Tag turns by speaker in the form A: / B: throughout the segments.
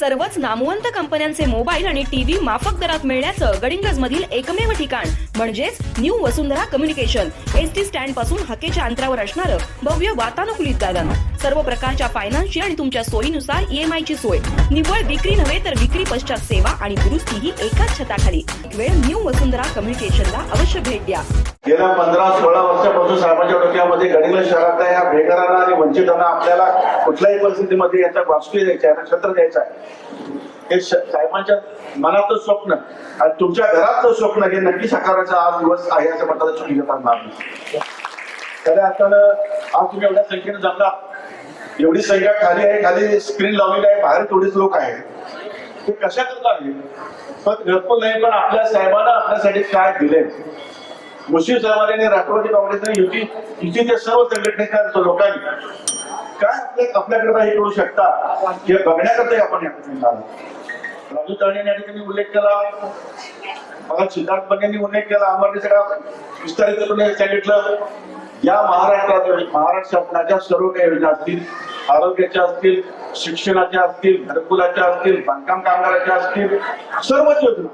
A: सर्वच नामवंत कंपन्यांचे मोबाईल आणि टीव्ही माफक दरात मिळण्याचं गडिंगज मधील एकमेव ठिकाण म्हणजेच new Vasundhara communication. S T स्टँडपासून हकेच्या अंतरावर असणारं भव्य वातानुकूलित दालन सर्व प्रकारच्या फायनान्सची आणि तुमच्या सोयीनुसार ईएमआय ची सोय. निव्वळ विक्री नव्हे तर विक्री पश्चात सेवा आणि दुरुस्ती ही एकाच छताखाली. वेळ न्यू वसुंधरा कम्युनिकेशनला अवश्य भेट द्या.
B: गेल्या पंधरा सोळा वर्षापासून साहेबांच्या डोक्यामध्ये गडिंग्लज शहरातल्या या बेकारांना आणि वंचितांना आपल्याला कुठल्याही परिस्थितीमध्ये याचा वास्तू द्यायचा आहे नक्षत्र द्यायचा आहे. हे साहेबांच्या मनातलं स्वप्न आणि तुमच्या घरातलं स्वप्न हे नक्की साकारायचा आज दिवस आहे असं म्हणतात चुकी घेतात खऱ्या अर्थानं आज तुम्ही एवढ्या संख्येने जमला. एवढी संख्या खाली आहे खाली स्क्रीन लावलेली आहे बाहेर तेवढीच लोक आहेत. ते कशा करता आहे पण घरकुल नाही पण आपल्या साहेबांना आपल्यासाठी काय दिले मुस्लिम साहेबांनी राष्ट्रवादी काँग्रेसने युती युतीच्या सर्व संघटनेच्या लोकांनी काय आपल्या हे करू शकता? हे बघण्याकरता आपण या ठिकाणी आलो. राजू तळणे या ठिकाणी उल्लेख केला. मला सिद्धार्थ पण यांनी उल्लेख केला. आम्हाला सगळा विस्तारितपणे सांगितलं. या महाराष्ट्रात महाराष्ट्र शासनाच्या सर्व काही योजना असतील आरोग्याच्या असतील शिक्षणाच्या असतील घरकुलाच्या असतील बांधकाम कामगाराच्या असतील सर्वच योजना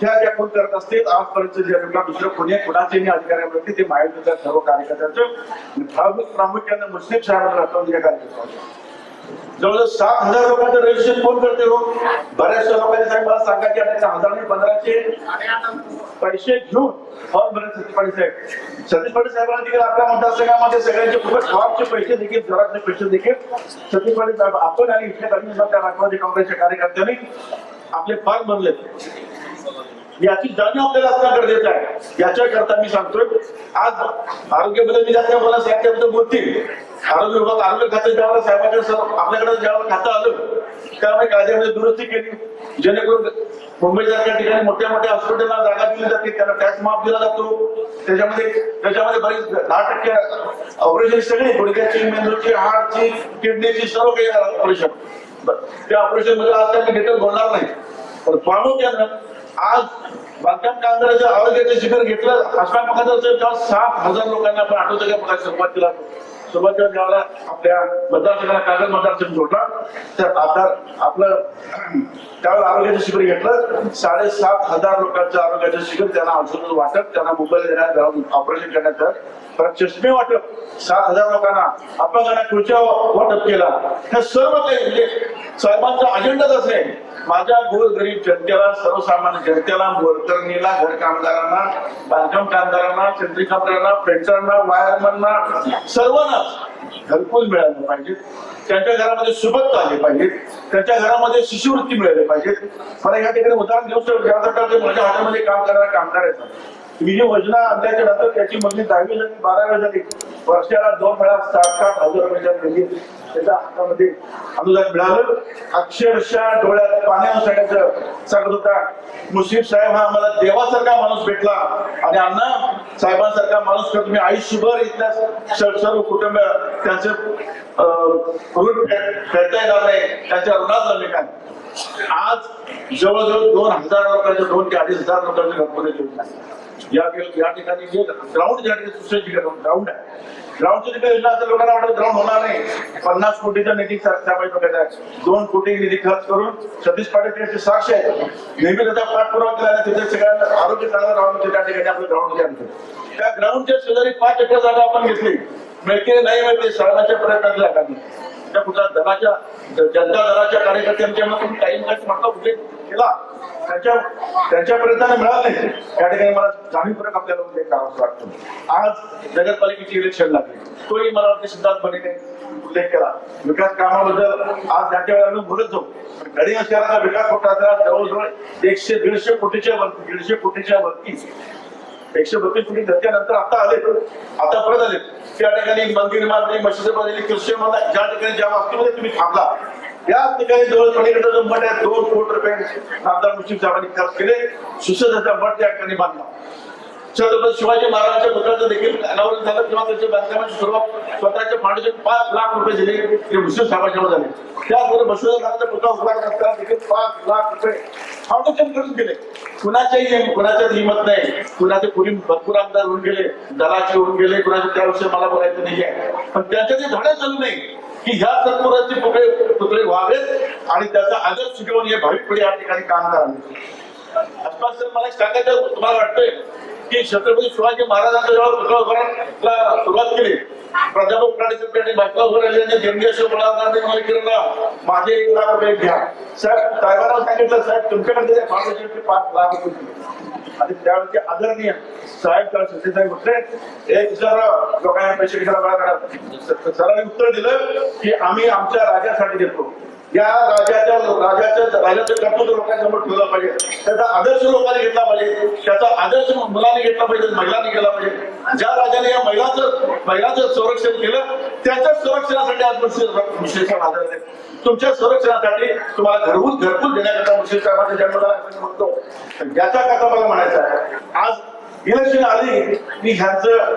B: ह्या ज्या कोण करत असतील आजपर्यंत जे योजना दुसरं कोणी कुणाचे अधिकाऱ्यावरती ते माहिती सर्व कार्यकर्त्यांचं प्रामुख्यानं प्रामुख्याने मुस्लिम साहेबांना राष्ट्रवादी म्हणजे कार्यकर्त्यांचं. जवळजवळ सात हजार लोकांचं रजिस्ट्रेशन कोण करते हो? बऱ्याचशा लोकांनी साहेब मला सांगा की आता हजार आणि पंधराशे पैसे घेऊन हो, फॉर्म भरत सतीश पाटील साहेब. सतीश पाटील साहेबांना देखील आपल्या मतदारसंघामध्ये सगळ्यांचे खूपच फॉर्मचे पैसे देखील घरातले पैसे देखील. सतीश पाटील साहेब आपण आणि इथल्या काही त्या राष्ट्रवादी काँग्रेसच्या कार्यकर्त्यांनी आपले फॉर्म भरले याची जाणीव आपल्याला असणं गरजेचं आहे. याच्याकरता मी सांगतोय आज आरोग्याबद्दल मी जास्त मला साहेबांबद्दल बोलतील. आरोग्य विभाग आरोग्य खाते ज्यावेळेला साहेबांच्या सर्व आपल्याकडे ज्यावेळेला खातं आलं. त्यामुळे कायद्यामध्ये दुरुस्ती केली. जेणेकरून मुंबईसारख्या ठिकाणी मोठ्या मोठ्या हॉस्पिटलला जागा दिली जाते त्यांना टॅक्स माफ दिला जातो. त्याच्यामध्ये त्याच्यामध्ये बरीच दहा टक्के ऑपरेशन सगळी गुडघ्याची मेंदूची हार्टची किडनीची सर्व काही ऑपरेशन त्या ऑपरेशनमध्ये आज त्यांनी डिटेल बोलणार नाही. पण प्रामुख्यानं आज बांधकाम कामगाराच्या आरोग्याचे शिबिर घेतलं हसनाबाद तेव्हा सात हजार लोकांना आपण आठवतो का बघा सुरुवातीला सुरुवातीला गावाला आपल्या मतदारसंघाला कागद मतदारसंघ जोडला. तर आता आपलं त्यावेळेला आरोग्याचं शिबिर घेतलं. साडेसात हजार लोकांचं आरोग्याचं शिबिर त्यांना औषध वाटप त्यांना मुंबईला देण्यात जाऊन ऑपरेशन करण्याचं. परत चष्मे वाटप. सात हजार लोकांना अपंगांना खुर्च्या वाटप केला. हे सर्व काही म्हणजे साहेबांचा अजेंडाच असेल माझ्या गोरगरीब जनतेला सर्वसामान्य जनतेला वर्करणीला घर कामगारांना बांधकाम कामगारांना चंद्री कामगारांना पेंटरांना वायरमनना सर्वांनाच घरकुल मिळालं पाहिजे. त्यांच्या घरामध्ये सुबत्ता आली पाहिजे. त्यांच्या घरामध्ये शिष्यवृत्ती मिळाली पाहिजे. मला या ठिकाणी उदाहरण देऊ शकतो ज्यासाठी माझ्या हातामध्ये काम करणारा कामगार आहेत मी जी योजना आणल्याच्या नंतर त्याची मंदिर दहावी झाली बारावी झाली. वर्षाला दोन वेळा साठ साठ हजार रुपयाच्या त्याच्या हातामध्ये अनुदान मिळालं. अक्षरशः डोळ्यात पाणी आणण्याचं सांगत होता. मुश्रीफ साहेब हा आम्हाला देवासारखा माणूस भेटला. आणि अण्णा साहेबांसारखा माणूस का तुम्ही आयुष्यभर इथल्या सर्व कुटुंब त्यांचे अं, ऋण फेडता येणार नाही. त्यांच्या ऋणात मी काय आज जवळजवळ दोन हजार लोकांचे दोन ते अडीच हजार लोकांच्या घरकुल या या ठिकाणी जे ग्राउंड ज्या ठिकाणी ग्राउंड आहे. ग्राउंडची तिथे योजना असं लोकांना वाटत ग्राउंड होणार नाही. पन्नास कोटीचा निधी त्यामुळे बघायचा आहे दोन कोटी निधी खर्च करून सतीश पाटील त्यांचे साक्ष आहे नेहमी त्याचा पाठपुरावा केला तिथे सगळ्यांना आरोग्य चांगलं राहून त्या ठिकाणी आपलं ग्राउंड आणतो त्या ग्राउंडच्या शेजारी पाच एकर जागा आपण घेतली. मिळते नाही मिळते शाळाच्या प्रयत्नातल्या जागा कुठल्या कुठल्या दलाच्या जनता दलाच्या कार्यकर्त्यांच्या मग काही काही म्हटलं उल्लेख केला. त्यांच्या त्यांच्यापर्यंत मिळालं नाही. त्या ठिकाणी मला जाणीवपूर्वक आपल्याला उल्लेख करावासा वाटतं. आज नगरपालिकेचे इलेक्शन लागले. तोही मला वाटते सिद्धार्थ उल्लेख केला. विकास कामाबद्दल आज त्याच्या वेळेला बोलत जाऊ. गडी शहराचा विकास होत असताना जवळजवळ एकशे दीडशे कोटीच्या वरती दीडशे कोटीच्या वरती एकशे बत्तीस कोटी धक्क्यानंतर आता आले. आता परत आले. त्या ठिकाणी मंदिर मारली मशिद बांधली ख्रिश्चन बांधला ज्या ठिकाणी ज्या वास्तूमध्ये तुम्ही थांबला या ठिकाणी जवळ पलीकडे जो आहे दोन कोटी रुपये नामदार मुस्लिम साहेबांनी खर्च केले. सुसज्जाचा मठ त्या ठिकाणी बांधला. छत्रपती शिवाजी महाराजांच्या पुतळ्याचं देखील अनावरण झालं. किंवा त्याच्या बांधकामाची सुरुवात स्वतःच्या फाउंडेशन पाच लाख रुपये दिले. ते मुस्लिम साहेबांच्यावर झाले. त्याचबरोबर बसवेश्वराचा पुतळा उभा असताना देखील पाच लाख रुपये फाउंडेशन करून गेले कुणाच्याही कुणाच्याच हिंमत नाही. कुणाचे पूर्वी भरपूर आमदार होऊन गेले दलाचे होऊन गेले. कुणाचे त्याविषयी मला बोलायचं नाही आहे. पण त्यांच्या ते धडे चालू नाही की ह्या सत्पुराचे पुतळे तुकडे व्हावेत आणि त्याचा आदर्श घेऊन हे भाविक पिढी या ठिकाणी काम करावे. आसपास मला एक सांगायचं तुम्हाला वाटतंय की छत्रपती शिवाजी महाराजांचा जेव्हा पुतळा उभारण्याला सुरुवात केली. प्राध्यापक प्राणीचे पेटी बायका उभं राहिली आणि देणगी अशोक मुलांना माझे एक लाख रुपये घ्या. साहेब साहेबांना सांगितलं साहेब तुमच्याकडे फाउंडेशनचे पाच लाख रुपये. आणि त्यावेळेचे आदरणीय साहेब त्याला सचिन म्हटले एक जर लोकांना पैसे कशाला गोळा सरांनी उत्तर दिलं की आम्ही आमच्या राजासाठी देतो. या राजाच्या राजाच्या राजाचं कर्तृत्व लोकांसमोर ठेवलं पाहिजे. त्याचा आदर्श लोकांनी घेतला पाहिजे. त्याचा आदर्श मुलांनी घेतला पाहिजे महिलांनी केला पाहिजे. ज्या राजाने या महिलाचं महिलाचं संरक्षण केलं त्याच्या संरक्षणासाठी आज मुश्रीफ मुश्रीफ तुमच्या संरक्षणासाठी तुम्हाला घरभूत घरभूत देण्याकरता मुश्रीफ साहेबांचा जन्म झाला म्हणतो. याचा कथा मला म्हणायचा आहे. आज इलेक्शन आली मी ह्यांचं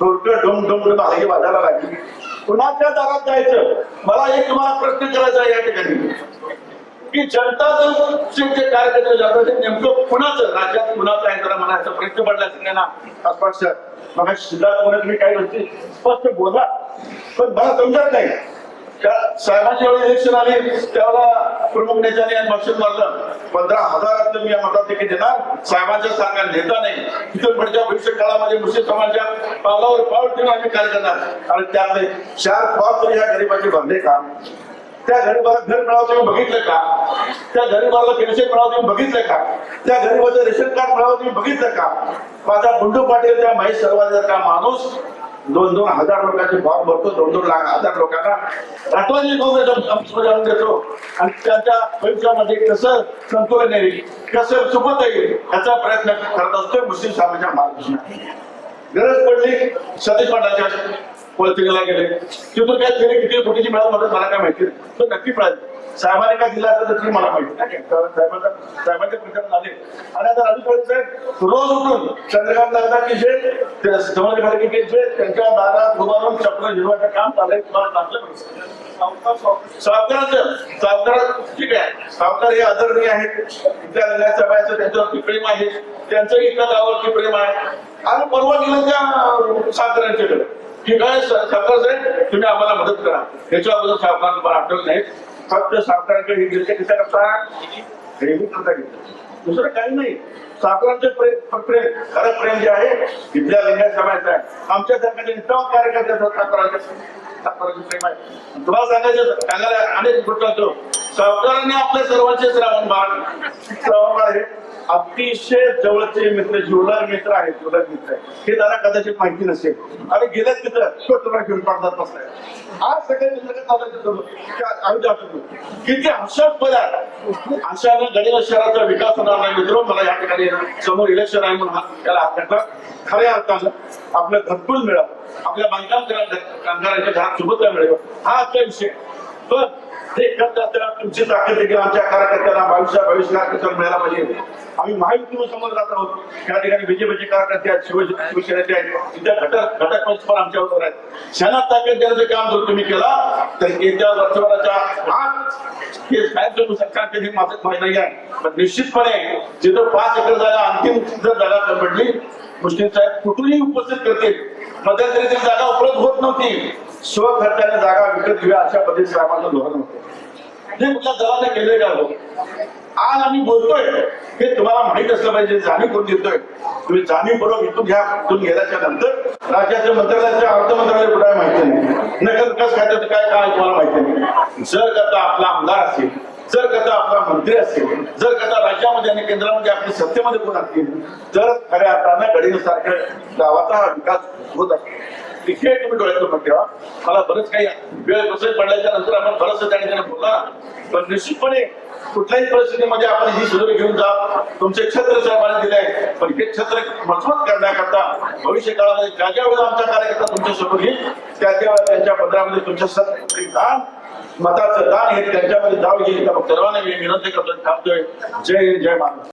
B: डोकं डोम डोम डोम वाजायला लागली. कुणाच्या दारात जायचं? मला एक तुम्हाला प्रश्न करायचा या ठिकाणी. की जनता दलचे जे कार्यकर्ते जातात ते नेमकं कुणाचं? राज्यात कुणाचं आहे? जरा मला याचा प्रश्न पडला असेल ना? आसपास मग सिद्धार्थ म्हणत मी काय गोष्टी स्पष्ट बोला. पण मला समजत नाही. त्या साहेबांच्या वेळी इलेक्शन आले त्यावेळेला प्रमुख नेत्याने आणि भाषण मारलं. पंधरा हजारात मी म्हणतात मतात तिकीट देणार. साहेबांच्या सांगा नेता नाही. तिथून पुढच्या भविष्य काळामध्ये मुस्लिम समाजाच्या पावलावर पाऊल ठेवून आम्ही कार्य करणार. आणि त्यामध्ये चार पाच तरी या गरीबाचे बांधले का? त्या गरीबाला घर मिळावं तुम्ही बघितलं का? त्या गरीबाला पेन्शन मिळावं तुम्ही बघितलं का? त्या गरीबाचं रेशन कार्ड मिळावं तुम्ही बघितलं का? माझा गुंडू पाटील त्या महेश सर्वांचा माणूस दोन दोन हजार लोकांचे फॉर्म भरतो दोन दोन लाख हजार लोकांना. राष्ट्रवादी काँग्रेस आणून देतो आणि त्यांच्या भविष्यामध्ये कसं संतुलन येईल कसं चुकत येईल याचा प्रयत्न करत असतो मुस्लिम समाजाच्या मार्गदर्शनात गरज पडली सतीश पाटलाच्या पॉलिटिकलला गेले तिथून काय तरी किती कोटीची मिळाली मदत मला काय माहिती. तो नक्की मिळाली साहेबांनी काय दिला असं तरी मला माहिती. नाही कारण साहेबांचा साहेबांचे प्रचार झाले. आणि आता राजू चौधरी साहेब रोज उठून चंद्रकांत दादा की जे ते समाज जे त्यांच्या दारात उभारून चक्र जिरवायचं काम चाललंय. तुम्हाला चांगलं सावकाराचं सावकार ठीक आहे. सावकार हे आदरणीय आहेत. त्या रंगाच्या सभाचं त्यांच्यावरती प्रेम आहे. त्यांचं इथल्या गावावरती प्रेम आहे. आणि परवा गेलं त्या सावकारांच्याकडे. ठीक आहे सरकार साहेब तुम्ही आम्हाला मदत करा. याच्याबद्दल सावकार तुम्हाला आठवत नाही. फक्त सावकारांकडे हे गिरते कशा करता हेवी करता घेतलं दुसरं काही नाही. सावकारांचे प्रेम खरं प्रेम जे आहे इथल्या लिंगायत समाजाचं आहे. आमच्या सरकारचे निष्ठावान कार्यकर्ते सावकारांचं सावकारांचे प्रेम आहे. तुम्हाला सांगायचं सांगायला अनेक गोष्ट होतो सावकारांनी आपल्या सर्वांचे श्रावण बाळ श्रावण बाळ हे. अतिशय जवळचे मित्र जिवलग मित्र आहेत जिवलग मित्र आहेत. हे त्यांना कदाचित माहिती नसेल. आणि गेल्याच तिथं स्वतःला घेऊन पडतात बसलाय. आज सगळे मित्र आम्ही जातो किती हर्षास्पद आहे अशानं गणेश शहराचा विकास होणार नाही मित्र मला या ठिकाणी समोर इलेक्शन आहे म्हणून हा- त्याला हात खऱ्या अर्थानं आपलं घरकुल मिळावं आपल्या बांधकाम कामगारांच्या घरात सुबत्ता मिळेल. हा आजचा विषय पण ते करत असताना तुमची ताकद देखील आमच्या कार्यकर्त्यांना भविष्या कार्यकर्त्यांना मिळायला पाहिजे. आम्ही महायुतीवर समोर जात आहोत. त्या ठिकाणी बीजेपीचे कार्यकर्ते आहेत शिव शिवसेनेचे आहेत. तिथे घटक घटक पक्ष पण आमच्याबरोबर आहेत. शहरात ताकद देण्याचं काम जर तुम्ही केला तर येत्या वर्षभराच्या आत हे साहेब जो सरकार कधी माझं नाही आहे. पण निश्चितपणे जिथं पाच एकर जागा अंतिम जर जागा पडली मुस्लिम साहेब कुठूनही उपस्थित करतील मध्यंतरी जागा उपलब्ध होत नव्हती. स्वखर्चाने जागा विकत घेऊया अशा पद्धतीचं आम्हाला धोरण होतं. हे कुठल्या दलाने केले का हो? आज आम्ही बोलतोय. हे तुम्हाला माहीत असलं पाहिजे जाणीव करून देतोय. तुम्ही जाणीवपूर्वक इथून घ्या इथून गेल्याच्यानंतर. राज्याच्या मंत्रालयाच्या अर्थ मंत्रालय कुठे आहे माहिती नाही. नगर विकास खात्याचं काय काय तुम्हाला माहिती नाही. जर करता आपला आमदार असेल जर करता आपला मंत्री असेल जर करता राज्यामध्ये आणि केंद्रामध्ये आपली सत्तेमध्ये कोण असतील तर खऱ्या अर्थानं गडीनुसारख्या गावाचा विकास होत असतो तिथे तुम्ही डोळ्यातून ठेवा. मला बरंच काही वेळ प्रसंग पडल्याच्या नंतर आपण बरंच त्या ठिकाणी बोलला. पण निश्चितपणे कुठल्याही परिस्थितीमध्ये आपण ही सुधार घेऊन जा. तुमचे छत्र साहेबांनी दिले आहे पण हे छत्र मजबूत करण्याकरता भविष्य काळामध्ये ज्या ज्या वेळेला आमचा कार्यकर्ता तुमच्यासमोर येईल त्या त्या त्यांच्या पत्रामध्ये तुमच्या सत्य दान मताचं दान हे त्यांच्यामध्ये जावं येईल सर्वांना मी विनंती करतो थांबतोय. जय हिंद जय महाराज